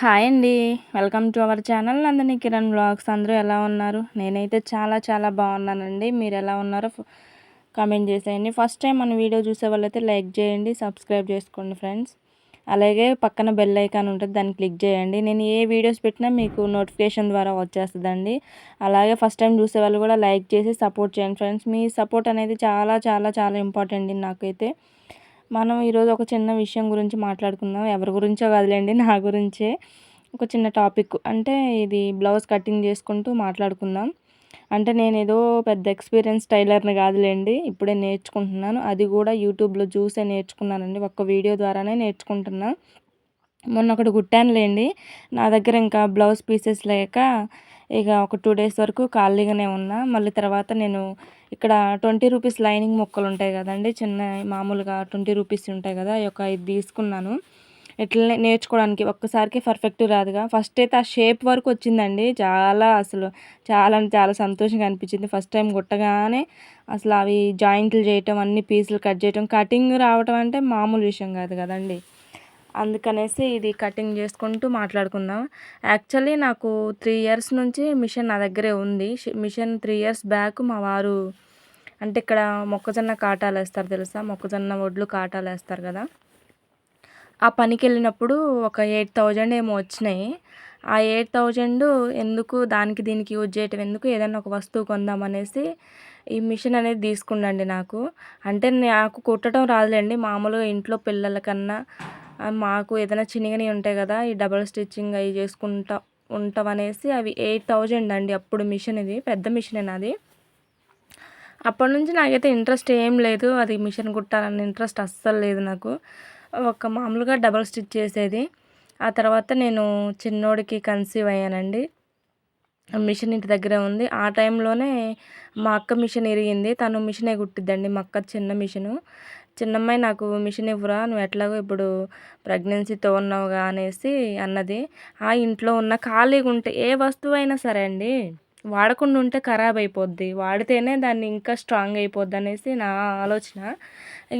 Hi అండి. Welcome to our channel. Nandini Kiran blogs అందరూ ఎలా ఉన్నారు? నేనైతే చాలా చాలా బాగున్నానండి. మీరు ఎలా ఉన్నారో కామెంట్ చేసేయండి. ఫస్ట్ టైం మన వీడియో చూసే వాళ్ళైతే లైక్ చేయండి సబ్స్క్రైబ్ చేసుకోండి ఫ్రెండ్స్ అలాగే పక్కన బెల్ ఐకాన్ ఉంటుంది దాన్ని క్లిక్ చేయండి. నేను ఏ వీడియోస్ పెట్టినా మీకు నోటిఫికేషన్ ద్వారా వచ్చేస్తుందండి. అలాగే ఫస్ట్ టైం చూసే వాళ్ళు కూడా లైక్ చేసి సపోర్ట్ చేయండి ఫ్రెండ్స్ మీ సపోర్ట్ అనేది చాలా చాలా చాలా ఇంపార్టెంట్ నాకైతే. మనం ఈరోజు ఒక చిన్న విషయం గురించి మాట్లాడుకుందాం. ఎవరి గురించో కాదులేండి నా గురించే. ఒక చిన్న టాపిక్. అంటే ఇది బ్లౌజ్ కటింగ్ చేసుకుంటూ మాట్లాడుకుందాం. అంటే నేను ఏదో పెద్ద ఎక్స్పీరియన్స్ టైలర్ని కాదులేండి ఇప్పుడే నేర్చుకుంటున్నాను. అది కూడా యూట్యూబ్లో చూసే నేర్చుకున్నానండి. ఒక్క వీడియో ద్వారానే నేర్చుకుంటున్నా. మొన్న ఒకటి కుట్టానులేండి. నా దగ్గర ఇంకా బ్లౌజ్ పీసెస్ లేక ఇక ఒక టూ డేస్ వరకు ఖాళీగానే ఉన్నా. మళ్ళీ తర్వాత నేను ఇక్కడ ట్వంటీ రూపీస్ లైనింగ్ మొక్కలు ఉంటాయి కదండి చిన్న మామూలుగా ట్వంటీ రూపీస్ ఉంటాయి కదా ఒక ఐదు తీసుకున్నాను. ఇట్లనే నేర్చుకోవడానికి ఒక్కసారికి పర్ఫెక్ట్ రాదుగా. ఫస్ట్ అయితే ఆ షేప్ వరకు వచ్చిందండి. చాలా అసలు చాలా చాలా సంతోషంగా అనిపించింది. ఫస్ట్ టైం కొట్టగానే అసలు అవి జాయింట్లు చేయటం అన్ని పీసులు కట్ చేయటం కటింగ్ రావటం అంటే మామూలు విషయం కాదు కదండి. అందుకనేసి ఇది కటింగ్ చేసుకుంటూ మాట్లాడుకుందాం. యాక్చువల్లీ నాకు త్రీ ఇయర్స్ నుంచి మిషన్ నా దగ్గరే ఉంది. మిషన్ త్రీ ఇయర్స్ బ్యాక్ మా వారు అంటే ఇక్కడ మొక్కజొన్న కాటాలు వేస్తారు తెలుసా? మొక్కజొన్న వడ్లు కాటాలు వేస్తారు కదా? ఆ పనికి వెళ్ళినప్పుడు ఒక ఎయిట్ థౌజండ్ ఏమో వచ్చినాయి. ఆ ఎయిట్ థౌజండ్ ఎందుకు దానికి దీనికి యూజ్ చేయటం ఎందుకు? ఏదైనా ఒక వస్తువు కొందామనేసి ఈ మిషన్ అనేది తీసుకుండండి నాకు. అంటే నాకు కుట్టడం రాదులేండి. మామూలుగా ఇంట్లో పిల్లలకన్నా మాకు ఏదైనా చిన్నగానే ఉంటాయి కదా ఈ డబల్ స్టిచ్చింగ్ అవి చేసుకుంటా ఉంటాం అనేసి అవి ఎయిట్ థౌజండ్ అండి అప్పుడు మిషన్ ఇది పెద్ద మిషన్ అది. అప్పటి నుంచి నాకైతే ఇంట్రెస్ట్ ఏం లేదు అది మిషన్ కుట్టాలన్న ఇంట్రెస్ట్ అస్సలు లేదు నాకు. ఒక మామూలుగా డబల్ స్టిచ్ చేసేది. ఆ తర్వాత నేను చిన్నోడికి కన్సీవ్ అయ్యానండి. మిషన్ ఇంటి దగ్గర ఉంది. ఆ టైంలోనే మా అక్క మిషన్ ఇరిగింది. తను మిషనే కుట్టిద్దండి మా అక్క చిన్న మిషను. చిన్నమ్మాయి నాకు మిషన్ ఇవ్వరా నువ్వు ఎట్లాగో ఇప్పుడు ప్రెగ్నెన్సీతో ఉన్నావుగా అనేసి అన్నది. ఆ ఇంట్లో ఉన్న ఖాళీగా ఉంటే ఏ వస్తువు అయినా సరే అండి వాడకుండా ఉంటే ఖరాబ్ అయిపోద్ది. వాడితేనే దాన్ని ఇంకా స్ట్రాంగ్ అయిపోద్ది అనేసి నా ఆలోచన.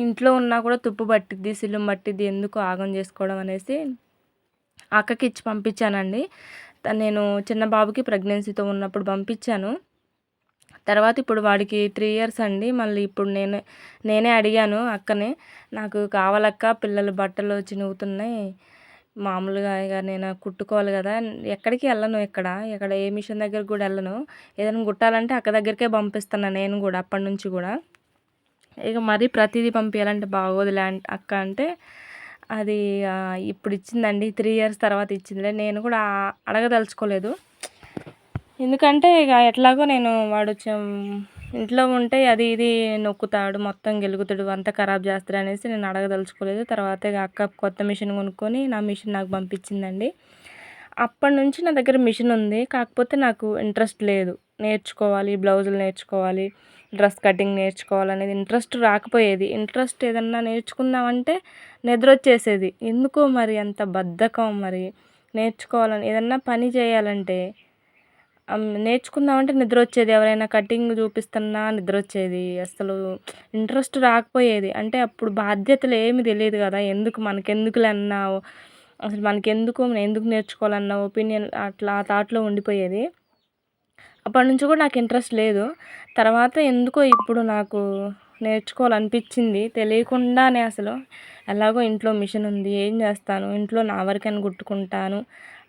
ఇంట్లో ఉన్నా కూడా తుప్పు పట్టిద్ది సిల్లు పట్టిద్ది ఎందుకు ఆగం చేసుకోవడం అనేసి అక్కకి ఇచ్చి పంపించానండి నేను చిన్న బాబుకి ప్రెగ్నెన్సీతో ఉన్నప్పుడు పంపించాను. తర్వాత ఇప్పుడు వాడికి త్రీ ఇయర్స్ అండి. మళ్ళీ ఇప్పుడు నేనే నేనే అడిగాను అక్కనే. నాకు కావాలక్క పిల్లలు బట్టలు చినుగుతున్నాయి మామూలుగా ఇక నేను కుట్టుకోవాలి కదా. ఎక్కడికి వెళ్ళను ఇక్కడ. ఇక్కడ ఏ మిషన్ దగ్గర కూడా వెళ్ళను. ఏదైనా కుట్టాలంటే అక్క దగ్గరికే పంపిస్తాను నేను కూడా అప్పటి నుంచి కూడా. ఇక మరీ ప్రతిదీ పంపించాలంటే బాగోదులే అక్క అంటే. అది ఇప్పుడు ఇచ్చిందండి. త్రీ ఇయర్స్ తర్వాత ఇచ్చిందిలే నేను కూడా అడగదలుచుకోలేదు. ఎందుకంటే ఇక ఎట్లాగో నేను వాడు ఇంట్లో ఉంటే అది ఇది నొక్కుతాడు మొత్తం గెలుగుతాడు అంతా ఖరాబ్ చేస్తాడు అనేసి నేను అడగదలుచుకోలేదు. తర్వాత ఇక అక్క కొత్త మిషన్ కొనుక్కొని నా మిషన్ నాకు పంపించిందండి. అప్పటి నుంచి నా దగ్గర మిషన్ ఉంది. కాకపోతే నాకు ఇంట్రెస్ట్ లేదు. నేర్చుకోవాలి బ్లౌజులు నేర్చుకోవాలి డ్రెస్ కటింగ్ నేర్చుకోవాలనేది ఇంట్రెస్ట్ రాకపోయేది. ఇంట్రెస్ట్ ఏదన్నా నేర్చుకుందామంటే నిద్ర వచ్చేసేది ఎందుకో మరి అంత బద్ధకం మరి. నేర్చుకోవాలని ఏదన్నా పని చేయాలంటే నేర్చుకుందామంటే నిద్ర వచ్చేది ఎవరైనా కటింగ్ చూపిస్తున్నా నిద్ర వచ్చేది అసలు ఇంట్రెస్ట్ రాకపోయేది. అంటే అప్పుడు బాధ్యతలు ఏమి తెలియదు కదా. ఎందుకు మనకెందుకులే అన్నావు? అసలు మనకెందుకు? ఎందుకు నేర్చుకోవాలన్న ఒపీనియన్ అట్లా థాట్లో ఉండిపోయేది. అప్పటి నుంచి కూడా నాకు ఇంట్రెస్ట్ లేదు. తర్వాత ఎందుకో ఇప్పుడు నాకు నేర్చుకోవాలనిపించింది. తెలియకుండానే అసలు ఎలాగో ఇంట్లో మిషన్ ఉంది. ఏం చేస్తాను? ఇంట్లో నా వరకని కుట్టుకుంటాను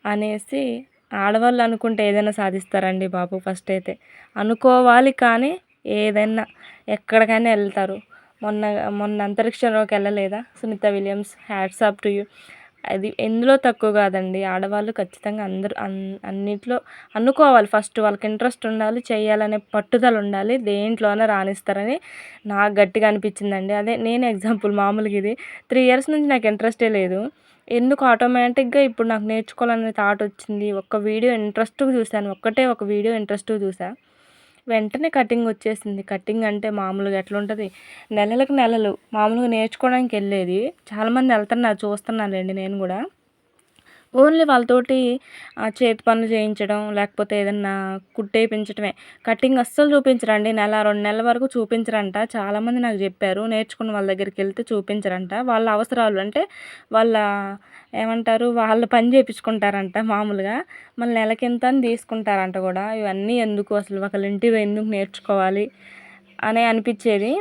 అనేసి ఆడవాళ్ళు అనుకుంటే ఏదైనా సాధిస్తారండి బాబు ఫస్ట్ అయితే. అనుకోవాలి కానీ ఏదైనా ఎక్కడికైనా వెళ్తారు. మొన్న మొన్న అంతరిక్షంలోకి వెళ్ళలేదా? Sunita Williams hats off to you అది ఎందులో తక్కువ కాదండి. ఆడవాళ్ళు ఖచ్చితంగా అందరూ అన్నిట్లో అనుకోవాలి. ఫస్ట్ వాళ్ళకి ఇంట్రెస్ట్ ఉండాలి చేయాలనే పట్టుదల ఉండాలి దేంట్లోనే రాణిస్తారని నాకు గట్టిగా అనిపించిందండి. అదే నేను ఎగ్జాంపుల్ మామూలుగా ఇది. త్రీ ఇయర్స్ నుంచి నాకు ఇంట్రెస్టే లేదు. ఎందుకు ఆటోమేటిక్గా ఇప్పుడు నాకు నేర్చుకోవాలనే థాట్ వచ్చింది. ఒక్క వీడియో ఇంట్రెస్ట్గా చూశాను. ఒక్కటే ఒక వీడియో ఇంట్రెస్ట్గా చూసా వెంటనే కటింగ్ వచ్చేసింది. కటింగ్ అంటే మామూలుగా ఎట్లా ఉంటుంది నెలలకు నెలలు. మామూలుగా నేర్చుకోవడానికి వెళ్ళేది. చాలామంది వెళ్తున్నారు చూస్తున్నానండి నేను కూడా. ఓన్లీ వాళ్ళతోటి చేతి పనులు చేయించడం లేకపోతే ఏదన్నా కుట్టేయించడమే కటింగ్ అస్సలు చూపించరండి. నెల రెండు నెలల వరకు చూపించరంట. చాలామంది నాకు చెప్పారు నేర్చుకున్న వాళ్ళ దగ్గరికి వెళ్తే చూపించరంట. వాళ్ళ అవసరాలు అంటే వాళ్ళ ఏమంటారు వాళ్ళ పని చేయించుకుంటారంట మామూలుగా. మళ్ళీ నెలకింత అని తీసుకుంటారంట కూడా. ఇవన్నీ ఎందుకు అసలు? ఒకళ్ళ ఇంటివి ఎందుకు నేర్చుకోవాలి? అనే అనిపించేది.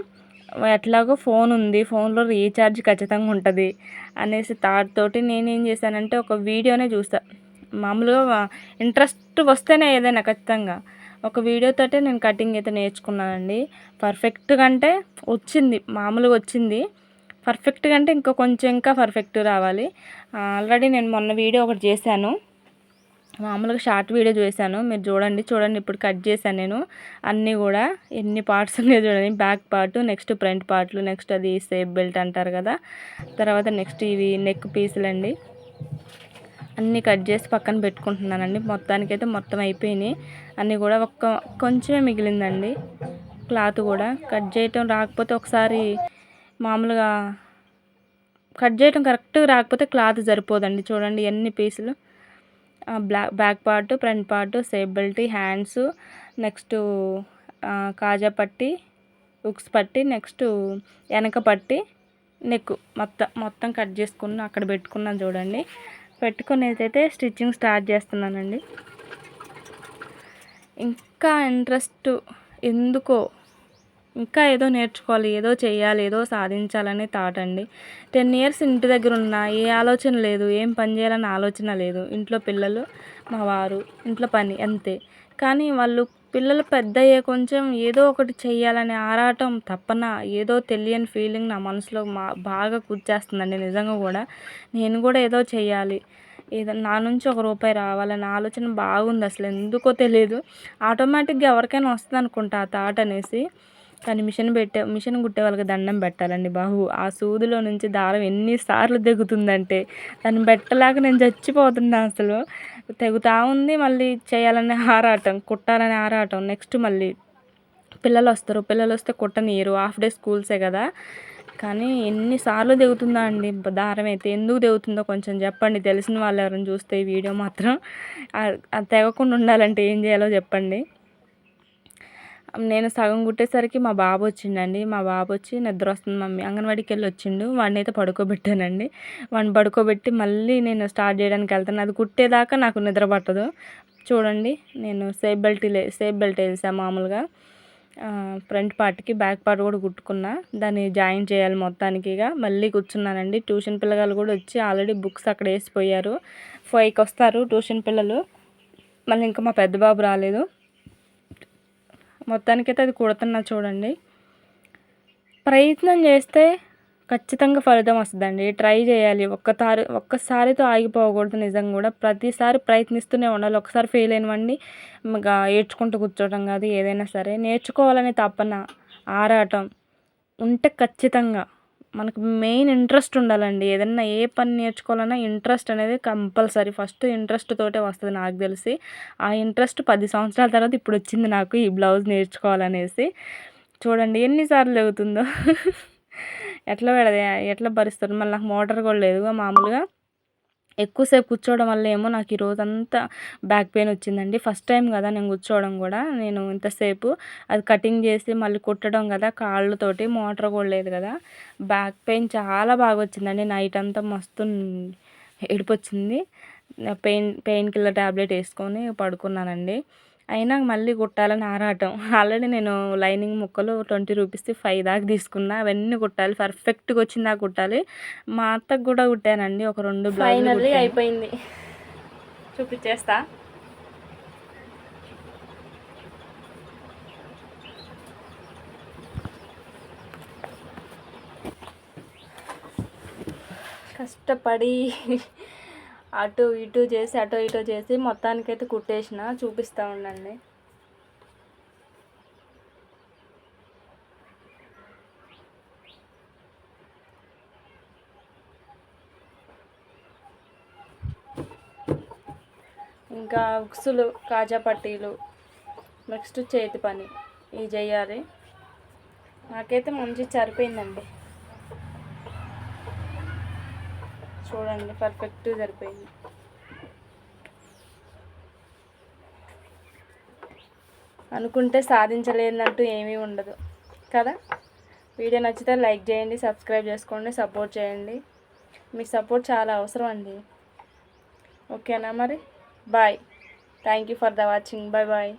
ఎట్లాగో ఫోన్ ఉంది ఫోన్లో రీఛార్జ్ ఖచ్చితంగా ఉంటుంది అనేసి థాట్ తోటి నేనేం చేశానంటే ఒక వీడియోనే చూసా మామూలుగా ఇంట్రెస్ట్ వస్తేనే ఏదైనా ఖచ్చితంగా. ఒక వీడియోతోటే నేను కటింగ్ అయితే నేర్చుకున్నానండి. పర్ఫెక్ట్గా అంటే వచ్చింది మామూలుగా వచ్చింది. పర్ఫెక్ట్గా అంటే ఇంకా కొంచెం ఇంకా పర్ఫెక్ట్ రావాలి. ఆల్రెడీ నేను మొన్న వీడియో ఒకటి చేశాను. మామూలుగా షార్ట్ వీడియో చూసాను. మీరు చూడండి చూడండి. ఇప్పుడు కట్ చేశాను నేను. అన్నీ కూడా ఎన్ని పార్ట్స్ ఉన్నాయో చూడండి. బ్యాక్ పార్ట్ నెక్స్ట్ ఫ్రంట్ పార్ట్లు నెక్స్ట్ అది సేఫ్ బెల్ట్ అంటారు కదా. తర్వాత నెక్స్ట్ ఇవి నెక్ పీసులు అండి అన్నీ కట్ చేసి పక్కన పెట్టుకుంటున్నానండి. మొత్తానికైతే మొత్తం అయిపోయినాయి. అన్నీ కూడా ఒక్క కొంచెమే మిగిలిందండి. క్లాత్ కూడా కట్ చేయటం రాకపోతే ఒకసారి మామూలుగా కట్ చేయటం కరెక్ట్గా రాకపోతే క్లాత్ సరిపోదండి. చూడండి ఎన్ని పీసులు black back part front part సేబిలిటీ hands next కాజా పట్టి ఉక్స్ పట్టి నెక్స్ట్ వెనక పట్టి నెక్ మొత్తం మొత్తం కట్ చేసుకున్న అక్కడ పెట్టుకున్నాను చూడండి. పెట్టుకునేదైతే స్టిచ్చింగ్ స్టార్ట్ చేస్తున్నానండి. ఇంకా ఇంట్రెస్ట్ ఎందుకో ఇంకా ఏదో నేర్చుకోవాలి ఏదో చేయాలి ఏదో సాధించాలనే థాట్ అండి. టెన్ ఇయర్స్ ఇంటి దగ్గర ఉన్న ఏ ఆలోచన లేదు ఏం పని చేయాలని ఆలోచన లేదు. ఇంట్లో పిల్లలు మా వారు ఇంట్లో పని అంతే. కానీ వాళ్ళు పిల్లలు పెద్ద అయ్యే కొంచెం ఏదో ఒకటి చేయాలనే ఆరాటం తప్పన ఏదో తెలియని ఫీలింగ్ నా మనసులో మా బాగా కూర్చేస్తుందండి నిజంగా కూడా. నేను కూడా ఏదో చేయాలి ఏదో నా నుంచి ఒక రూపాయి రావాలని ఆలోచన బాగుంది అసలు ఎందుకో తెలియదు. ఆటోమేటిక్గా ఎవరికైనా వస్తుంది అనుకుంటా ఆ థాట్ అనేసి. కానీ మిషన్ పెట్టే మిషన్ కుట్టే వాళ్ళకి దండం పెట్టాలండి బాహు ఆ సూదిలో నుంచి దారం ఎన్నిసార్లు తెగుతుందంటే దాన్ని పెట్టలేక నేను చచ్చిపోతున్నా అసలు. తెగుతూ ఉంది మళ్ళీ చేయాలనే ఆరాటం కుట్టాలనే ఆరాటం. నెక్స్ట్ మళ్ళీ పిల్లలు వస్తారు. పిల్లలు వస్తే కుట్టనీయరు. హాఫ్ డే స్కూల్సే కదా. కానీ ఎన్నిసార్లు దిగుతుందా అండి దారం అయితే? ఎందుకు దిగుతుందో కొంచెం చెప్పండి. తెలిసిన వాళ్ళు ఎవరైనా చూస్తే ఈ వీడియో మాత్రం. అది తెగకుండా ఉండాలంటే ఏం చేయాలో చెప్పండి. నేను సగం కుట్టేసరికి మా బాబు వచ్చిండండి. మా బాబు వచ్చి నిద్ర వస్తుంది మమ్మీ. అంగన్వాడికి వెళ్ళి వచ్చిండు. వాడిని అయితే పడుకోబెట్టానండి. వాడిని పడుకోబెట్టి మళ్ళీ నేను స్టార్ట్ చేయడానికి వెళ్తాను. అది కుట్టేదాకా నాకు నిద్ర పట్టదు. చూడండి నేను సేఫ్ బెల్ట్ సేఫ్ బెల్ట్ వేసా మామూలుగా. ఫ్రంట్ పార్ట్కి బ్యాక్ పార్ట్ కూడా కుట్టుకున్నా. దాన్ని జాయిన్ చేయాలి మొత్తానికి ఇక. మళ్ళీ కూర్చున్నానండి. ట్యూషన్ పిల్లగాలు కూడా వచ్చి ఆల్రెడీ బుక్స్ అక్కడ వేసిపోయారు. ఫైవ్కి వస్తారు ట్యూషన్ పిల్లలు. మళ్ళీ ఇంకా మా పెద్ద బాబు రాలేదు. మొత్తానికైతే అది కుడుతున్నా చూడండి. ప్రయత్నం చేస్తే ఖచ్చితంగా ఫలితం వస్తుందండి. ట్రై చేయాలి. ఒక్కసారి ఒక్కసారితో ఆగిపోకూడదు నిజంగా కూడా. ప్రతిసారి ప్రయత్నిస్తూనే ఉండాలి. ఒకసారి ఫెయిల్ అయినవండి ఇంకా ఏడ్చుకుంటూ కూర్చోవడం కాదు ఏదైనా సరే. నేర్చుకోవాలని తప్పన ఆరాటం ఉంటే ఖచ్చితంగా మనకు మెయిన్ ఇంట్రెస్ట్ ఉండాలండి. ఏదన్నా ఏ పని నేర్చుకోవాలన్నా ఇంట్రెస్ట్ అనేది కంపల్సరీ. ఫస్ట్ ఇంట్రెస్ట్ తోటే వస్తుంది నాకు తెలిసి. ఆ ఇంట్రెస్ట్ పది సంవత్సరాల తర్వాత ఇప్పుడు వచ్చింది నాకు ఈ బ్లౌజ్ నేర్చుకోవాలనేసి. చూడండి ఎన్నిసార్లు అవుతుందో ఎట్లా పెడదే ఎట్లా భరిస్తారు? మళ్ళీ నాకు మోటార్ కూడా లేదు. మామూలుగా ఎక్కువసేపు కూర్చోవడం వల్ల ఏమో నాకు ఈరోజు అంతా బ్యాక్ పెయిన్ వచ్చిందండి. ఫస్ట్ టైం కదా నేను కూర్చోవడం కూడా. నేను ఇంతసేపు అది కటింగ్ చేసి మళ్ళీ కుట్టడం కదా కాళ్ళతోటి మోటార్ కూడా లేదు కదా. బ్యాక్ పెయిన్ చాలా బాగా వచ్చిందండి. నైట్ అంతా మస్తు ఏడిపొచ్చింది పెయిన్ పెయిన్ కిల్లర్ ట్యాబ్లెట్ వేసుకొని పడుకున్నానండి. అయినా మళ్ళీ కుట్టాలని ఆరాటం. ఆల్రెడీ నేను లైనింగ్ ముక్కలు ట్వంటీ రూపీస్ది ఫైవ్ దాకా తీసుకున్నా. అవన్నీ కుట్టాలి. పర్ఫెక్ట్గా వచ్చిందా కుట్టాలి. మా అత్తకు కూడా కుట్టానండి. ఒక రెండు ఫైనల్లీ అయిపోయింది. చూపించేస్తా కష్టపడి అటు ఇటు చేసి అటు ఇటు చేసి మొత్తానికైతే కుట్టేసిన. చూపిస్తూ ఉండండి. ఇంకా ఉక్సులు కాజా పట్టీలు నెక్స్ట్ చేతి పని. ఇవి చేయాలి నాకైతే మంచి సరిపోయిందండి. చూడండి పర్ఫెక్ట్ సరిపోయింది. అనుకుంటే సాధించలేదంటూ ఏమీ ఉండదు. కదా? వీడియో నచ్చితే లైక్ చేయండి సబ్స్క్రైబ్ చేసుకోండి సపోర్ట్ చేయండి. మీ సపోర్ట్ చాలా అవసరం అండి. ఓకేనా మరి? Bye. Thank you for the watching bye bye